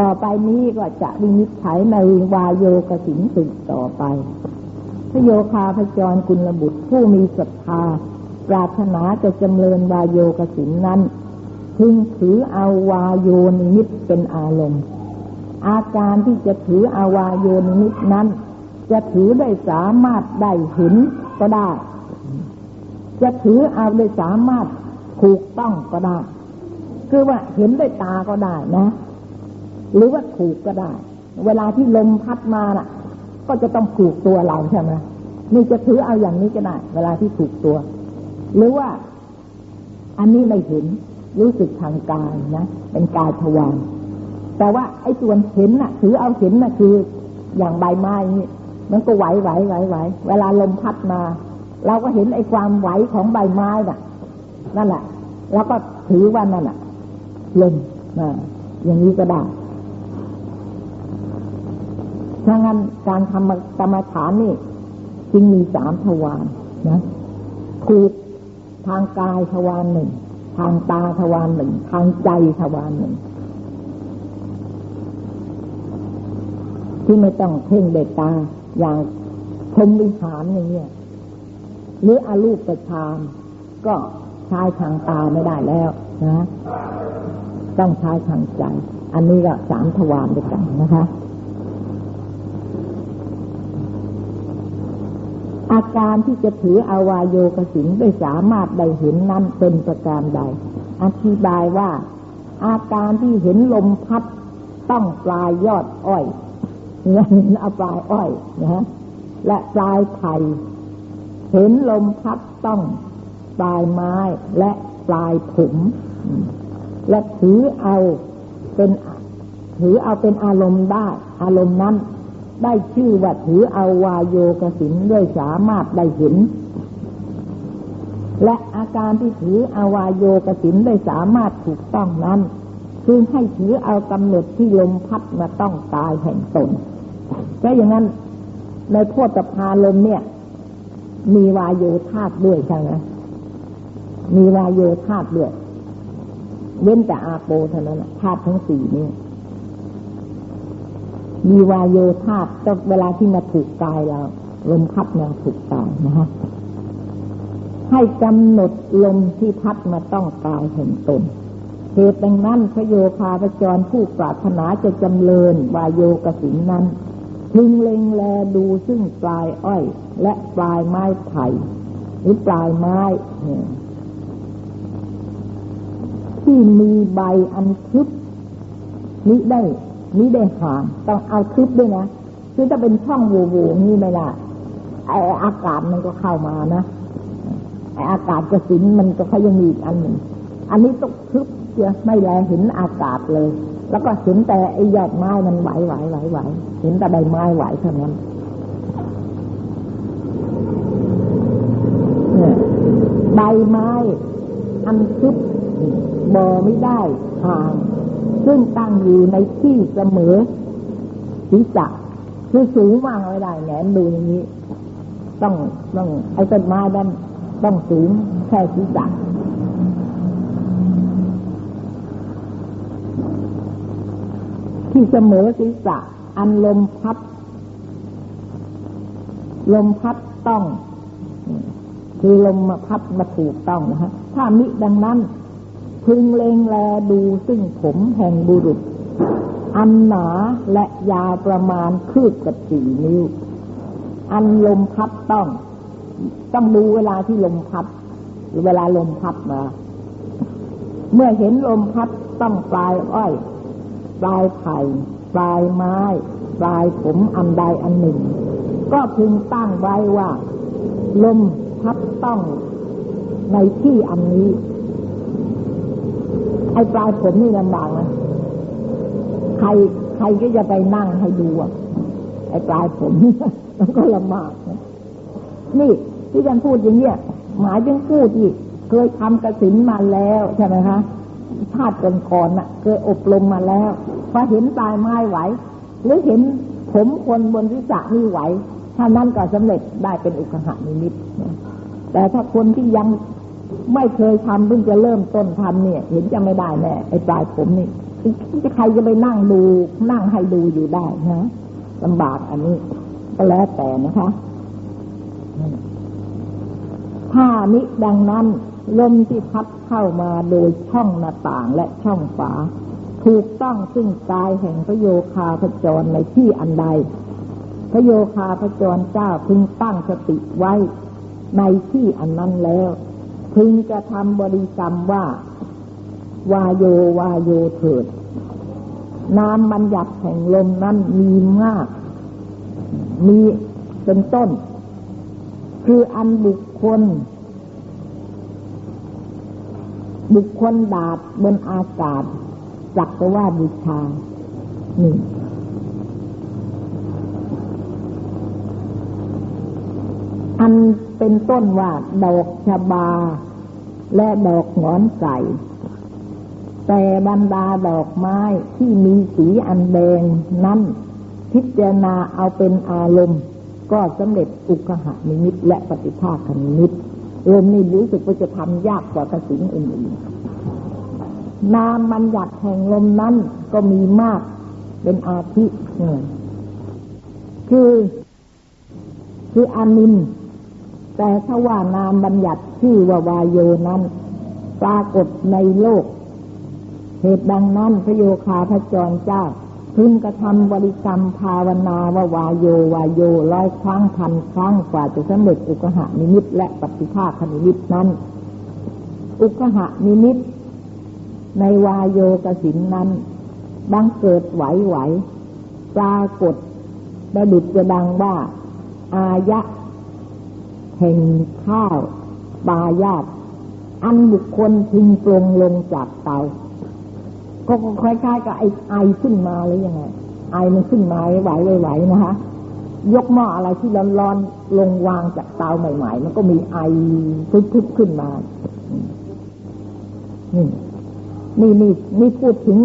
ต่อไปนี้ก็จะวินิจฉัยในวายโยกสินสึกต่อไป พระโยคาพจรกุลบุตรผู้มีศรัทธา ปรารถนาจะจำเริญวายโยกสินนั้นพึงถือเอาวายโยนิมิตเป็นอารมณ์ อาการที่จะถืออาวายโยนิมิตนั้น จะถือได้สามารถได้เห็นก็ได้ จะถือเอาได้สามารถถูกต้องก็ได้ คือว่าเห็นด้วยตาก็ได้นะ หรือว่าถูกก็ได้ เวลาที่ลมพัดมาน่ะ ก็จะต้องถูกตัวเราใช่ไหมนี่จะถือเอาอย่างนี้ก็ได้ เวลาที่ถูกตัว หรือว่าอันนี้ไม่เห็นรู้สึกทางกายนะเป็นกายทวารแต่ว่าไอ้ส่วนเห็นน่ะ ถือเอาเห็นน่ะคืออย่างใบไม้นี่มันก็ไหวไหวไหวไหวเวลาลมพัดมา เราก็เห็นไอ้ความไหวของใบไม้น่ะ นั่นแหละ แล้วก็ถือว่านั่นน่ะลมนะอย่างนี้ก็ได้ ถ้างั้นการทำกรรมฐานนี่จึงมีสามทวารนะคือทางกายทวารหนึ่ง ทางตาทวารหนึ่ง ทางใจทวารหนึ่ง ที่ไม่ต้องเพ่งเด็ดตาอย่างชมวิหารอย่างเงี้ยหรืออารูปประชาม ก็ใช้ทางตาไม่ได้แล้วนะ ต้องใช้ทางใจ อันนี้ก็สามทวารด้วยกันนะคะ อาการที่จะถืออาวายโยกสินได้สามารถได้เห็นนั้นเป็นประการใด อธิบายว่า อาการที่เห็นลมพัดต้องปลายยอดอ้อยเนี่ยเห็นเอาปลายอ้อยนะฮะและปลายไผ่เห็นลมพัดต้องปลายไม้และปลายผมและถือเอาเป็นถือเอาเป็นอารมณ์ได้ อารมณ์นั้น ได้ชื่อว่าถือเอาวายโยกสินด้วยสามารถได้เห็น และอาการที่ถืออวายโยกสินได้สามารถถูกต้องนั้นคือให้ถือเอากำหนดที่ลมพัดมาต้องตายแห่งตนก็อย่างนั้นในโพธพาลมเนี่ย มีวายโยธาตด้วยใช่ไหมมีวายโยธาตด้วย เว้นแต่อาโปเท่านั้นธาตุทั้งสี่นี้ มีวายโยธาตุก็เวลาที่มาถูกกายเราลมพัดมาถูกกายนะฮะให้กำหนดลมที่พัดมาต้องกายแห่งตนเหตุดังนั้นพระโยคาพจรผู้ปรารถนาจะจำเริญวายโยกสินนั้นพึงเล็งแลดูซึ่งปลายอ้อย และปลายไม้ไผ่หรือปลายไม้ที่มีใบอันทึบนี้ได้ นี้ได้ห่างต้องเอาทึบด้วยนะคือถ้าเป็นช่องโหว่นี่ไม่ละไออากาศมันก็เข้ามานะไออากาศกระสินมันก็เขายังมีอีกอันหนึ่งอันนี้ต้องทึบเสียไม่แลเห็นอากาศเลย แล้วก็เห็นแต่ไอยอดไม้มันไหวไหวไหวไหวเห็นแต่ใบไม้ไหวเท่านั้นใบไม้อันทึบบอไม่ได้ห่าง ซึ่งตั้งอยู่ในที่เสมอศีรษะคือสูงมากไม่ได้แหนดูอย่างนี้ ต้องต้องไอ้ต้นไม้ด้านต้องสูงแค่ศีรษะที่เสมอศีรษะ อันลมพัดลมพัดต้อง คือลมมาพัดมาถูกต้องนะฮะถ้ามิดังนั้น พึงเลงแลดูซึ่งผมแห่งบุรุษ อันหนาและยาวประมาณคืบกับสี่นิ้ว อันลมพัดต้อง ต้องดูเวลาที่ลมพัดหรือเวลาลมพัดมา เมื่อเห็นลมพัดต้องปลายอ้อย ปลายไผ่ปลายไม้ ปลายผมอันใดอันหนึ่ง ก็พึงตั้งไว้ว่า ลมพัดต้องในที่อันนี้ ไอ้ปลายผมนี่ลำบากนะใครใครก็จะไปนั่งให้ดูอะไอ้ปลายผมมันก็ลำบากนะนี่ที่ฉันพูดอย่างเนี้ยหมายถึงพูดที่เคยทำกระสินมาแล้วใช่ไหมคะชาติก่อนๆน่ะ เคยอบรมมาแล้วพอเห็นปลายไม้ไหว หรือเห็นผมคนบนศีรษะนี่ไหว ถ้านั้นก็สำเร็จได้เป็นอุกหานิมิตแต่ถ้าคนที่ยัง ไม่เคยทำเพิ่งจะเริ่มต้นทำเนี่ย เห็นจะไม่ได้แน่ไอ้ปลายผมนี่จะใครจะไปนั่งดูนั่งให้ดูอยู่ได้นะลำบากอันนี้ ก็แล้วแต่นะคะ ถ้ามิดังนั้นลมที่พัดเข้ามาโดยช่องหน้าต่างและช่องฝา ถูกต้องซึ่งกายแห่งพระโยคาพจรในที่อันใด พระโยคาพจรเจ้าพึงตั้งสติไว้ในที่อันนั้นแล้ว พึงจะทำบริกรรมว่า วาโยวาโยเถิดนามบัญญัติแห่งลมนั้นมีมาก มีเป็นต้น คืออันบุคคล บุคคลดาดบนอากาศ จักรว่าบูชานึ่อัน เป็นต้นว่าดอกชบา และดอกหงอนใสแต่บรรดาดอกไม้ที่มีสีอันแดงนั้นพิจารณาเอาเป็นอารมณ์ ก็สำเร็จอุกหานิมิตและปฏิภาคนิมิตลมนี่รู้สึกว่าจะทำยากกว่ากระสินอื่นๆนามบัญญัติแห่งลมนั้นก็มีมากเป็นอาทิเนี่ยคือ คืออานิน แต่ถ้าว่านามบัญญัติชื่อว่าวายโยนั้น ปรากฏในโลก เหตุดังนั้นพระโยคาพระจรเจ้า พึงกระทำบริกรรมภาวนาว่าวายโยวายโยร้อยครั้งพันครั้งกว่าจะสำเร็จอุกหานิมิตและปฏิภาคนิมิตนั้น อุกหานิมิต ในวายโยกสินนั้นบังเกิดไหวไหวปรากฏประดุจจะดังว่า อายะ แห่งข้าวปายาตอันบุคคลพึงปรงลงจากเตา ก็คล้ายๆกับไอไอขึ้นมาหรือยังไง ไอมันขึ้นมาไหวไหวๆนะคะ ยกหม้ออะไรที่ร้อนๆลงวางจากเตาใหม่ ๆ มันก็มีไอพุบๆขึ้นมานี่นี่นี่นี่พูดถึง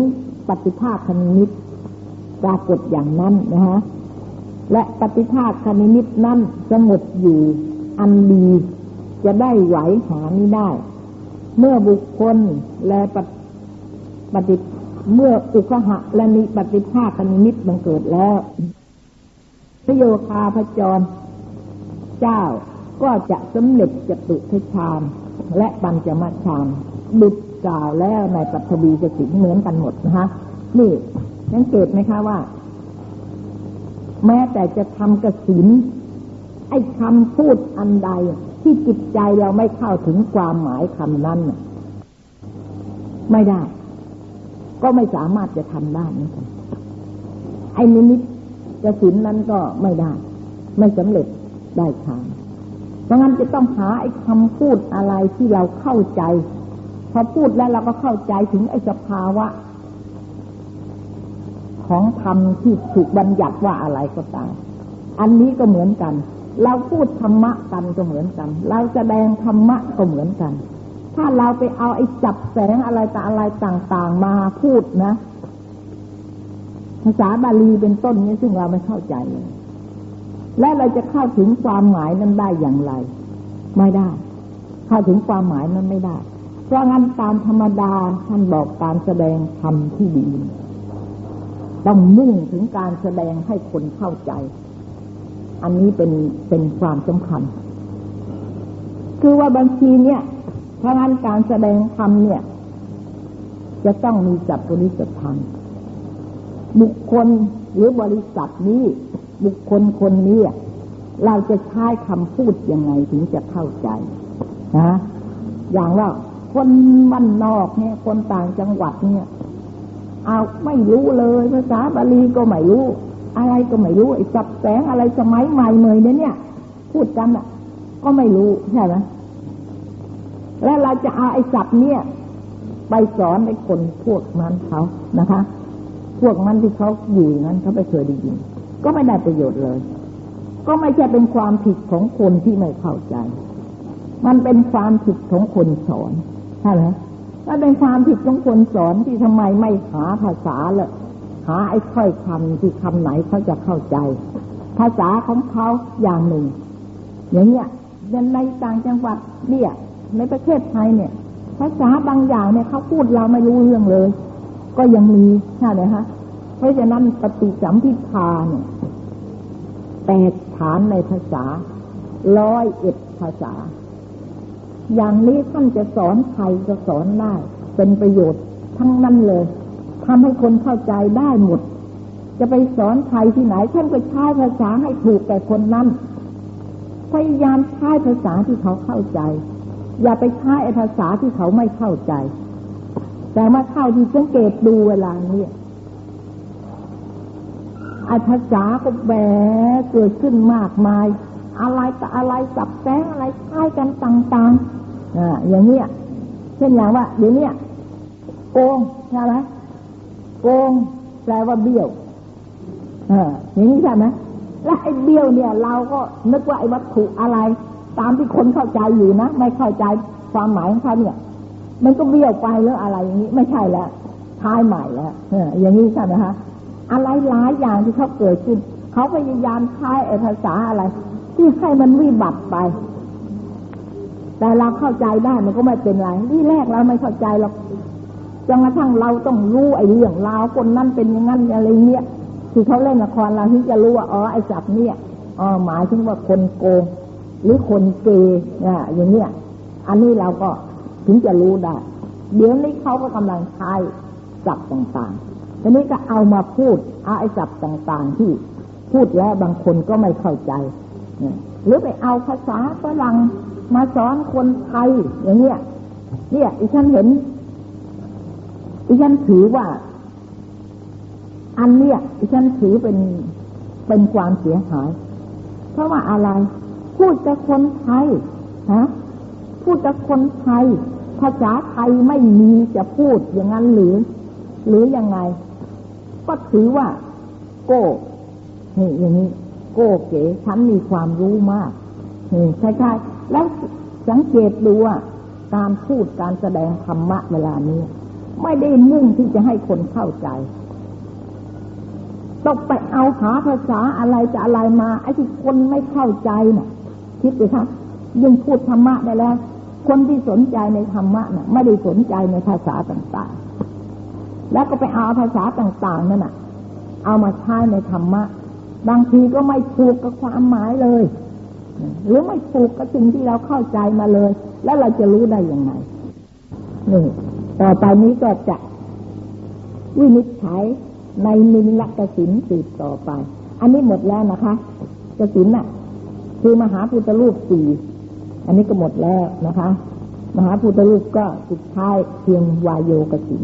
ปฏิภาคคณิมิตปรากฏอย่างนั้นนะฮะและปฏิภาคคณิมิตนั้นสงบอยู่ อันดีจะได้ไหวหาไม่ได้ เมื่อบุคคลและปฏิเมื่ออุคหะและนิปฏิภาคนิมิตบังเกิดแล้วพระโยคาพจร เจ้าก็จะสำเร็จจตุทชามและปัญจมาชามดุดกล่าวแล้วในปัทวีจะสิเหมือนกันหมดนะคะนี่สังเกตไหมคะว่า แม้แต่จะทำกระสิน อ้คำพูดอันใด ที่จิตใจเราไม่เข้าถึงความหมายคำนั้นไม่ได้ ก็ไม่สามารถจะทำได้เหมือนกันไอ้นิมิตจะสินนั้นก็ไม่ได้ ไม่สำเร็จได้ทางเพราะงั้นจะต้องหาไอ้คำพูดอะไรที่เราเข้าใจ พอพูดแล้วเราก็เข้าใจถึงไอ้สภาวะของธรรมที่ถูกบัญญัติว่าอะไรก็ตาม อันนี้ก็เหมือนกัน เราพูดธรรมะกันก็เหมือนกัน เราแสดงธรรมะก็เหมือนกัน ถ้าเราไปเอาไอ้จับแสงอะไรต่อะไรต่างๆมาพูดนะ ภาษาบาลีเป็นต้นนี้ซึ่งเราไม่เข้าใจเลยและเราจะเข้าถึงความหมายนั้นได้อย่างไร ไม่ได้ เข้าถึงความหมายนั้นไม่ได้ เพราะงั้นตามธรรมดาท่านบอกการแสดงธรรมที่ดี ต้องมุ่งถึงการแสดงให้คนเข้าใจ อันนี้เป็นเป็นความสำคัญ คือว่าบางทีเนี่ยเพราะงั้นการแสดงธรรมเนี่ย จะต้องมีจับปริสัทธรรมบุคคลหรือบริษัทนี้ บุคคลคนนี้เราจะใช้คำพูดยังไงถึงจะเข้าใจนะอย่างว่าคนบ้านนอกเนี่ย คนต่างจังหวัดเนี่ย เอาไม่รู้เลยภาษาบาลีก็ไม่รู้ อะไรก็ไม่รู้ไอ้จับแสงอะไรสมัยใหม่เมยเนี่ย พูดกันอะ ก็ไม่รู้ใช่ไหมแล้วเราจะเอาไอ้ศัพท์เนี่ย ไปสอนไอ้คนพวกนั้นเขานะคะ พวกนั้นที่เขาอยู่นั้นเขาไม่เคยได้ยิน ก็ไม่ได้ประโยชน์เลย ก็ไม่ใช่เป็นความผิดของคนที่ไม่เข้าใจ มันเป็นความผิดของคนสอนใช่ไหมแล้วเป็นความผิดของคนสอนที่ทำไมไม่หาภาษาเลย หาไอ้ค่อยคำที่คำไหนเขาจะเข้าใจ ภาษาของเขาอย่างหนึ่ง อย่างเนี้ยในต่างจังหวัดเนี่ยในประเทศไทยเนี่ย ภาษาบางอย่างเนี่ยเขาพูดเราไม่รู้เรื่องเลย ก็ยังมีใช่ไหมฮะเพราะฉะนั้นปฏิสัมพิทาเนี่ยแตกฐานในภาษาร้อยเอ็ดภาษา อย่างนี้ท่านจะสอนใครก็สอนได้ เป็นประโยชน์ทั้งนั้นเลย ทำให้คนเข้าใจได้หมด จะไปสอนใครที่ไหนท่านก็ใช้ภาษาให้ถูกแก่คนนั้นพยายามใช้ภาษาที่เขาเข้าใจ อย่าไปใช้ภาษาที่เขาไม่เข้าใจ แต่มาเข้าที่สังเกตดูเวลานี้ไอ้ภาษาก็แหวเกิดขึ้นมากมาย อะไรกับอะไรสับแสงอะไรคล้ายกันต่างๆอ่าอย่างเนี้ยเช่นอย่างว่าเดี๋ยวนี้โกงใช่ไหม โกงแปลว่าเบี้ยวเอออย่างนี้ใช่ไหมและไอ้เบี้ยวเนี่ย เราก็นึกว่าไอ้วัตถุอะไร ตามที่คนเข้าใจอยู่นะไม่เข้าใจความหมายของเขาเนี่ย มันก็เบี้ยวไปแล้วอะไรอย่างนี้ ไม่ใช่แล้วท้ายใหม่แล้วอออย่างนี้ใช่ไหมคะอะไรหลายอย่างที่เขาเกิดขึ้นเขาพยายามใช้ไอ้ภาษาอะไร ที่ให้มันวิบัติไป แต่เราเข้าใจได้มันก็ไม่เป็นไรที่แรกเราไม่เข้าใจหรอก จนกระทั่งเราต้องรู้ไอ้เรื่องราวคนนั้นเป็นอย่างนั้นอะไรเงี้ยที่เขาเล่นละครเราถึงจะรู้ว่าอ๋อไอ้ศัพท์เนี่ยอ๋อหมายถึงว่าคนโกง หรือคนเกย์อะอย่างเนี้ยอันนี้เราก็ถึงจะรู้ได้ เดี๋ยวนี้เขาก็กำลังใช้ศัพท์ต่างๆทีนี้ก็เอามาพูดเอาไอ้ศัพท์ต่างๆที่พูดแล้วบางคนก็ไม่เข้าใจ หรือไปเอาภาษาฝรั่งมาสอนคนไทยอย่างเนี้ยเนี่ยอีฉันเห็น ฉันถือว่า อันเนี้ยฉันถือเป็นเป็นความเสียหาย เพราะว่าอะไร พูดกับคนไทยฮะพูดกับคนไทย ภาษาไทยไม่มีจะพูดอย่างนั้นหรือ หรือยังไง ก็ถือว่า โก้นี่อย่างนี้ โก้เก๋ฉันมีความรู้มากนี่ใช่ๆแล้วสังเกตดูว่าการพูดการแสดงธรรมะเวลานี้ ไม่ได้มุ่งที่จะให้คนเข้าใจต้องไปเอาหาภาษาอะไรจะอะไรมา ไอ้ที่คนไม่เข้าใจน่ะ คิดดูครับยิ่งพูดธรรมะได้แล้ว คนที่สนใจในธรรมะน่ะ ไม่ได้สนใจในภาษาต่างๆ แล้วก็ไปเอาภาษาต่างๆนั่นน่ะ เอามาใช้ในธรรมะ บางทีก็ไม่ถูกกับความหมายเลย หรือไม่ถูกกับสิ่งที่เราเข้าใจมาเลย แล้วเราจะรู้ได้ยังไงนี่ ต่อไปนี้ก็จะวินิจฉัยในมินละกสินสืบต่อไป อันนี้หมดแล้วนะคะกสินน่ะ คือมหาพุทธรูปสี่อันนี้ก็หมดแล้วนะคะ มหาพุทธรูปก็สุดท้ายเพียงวายโยกสิน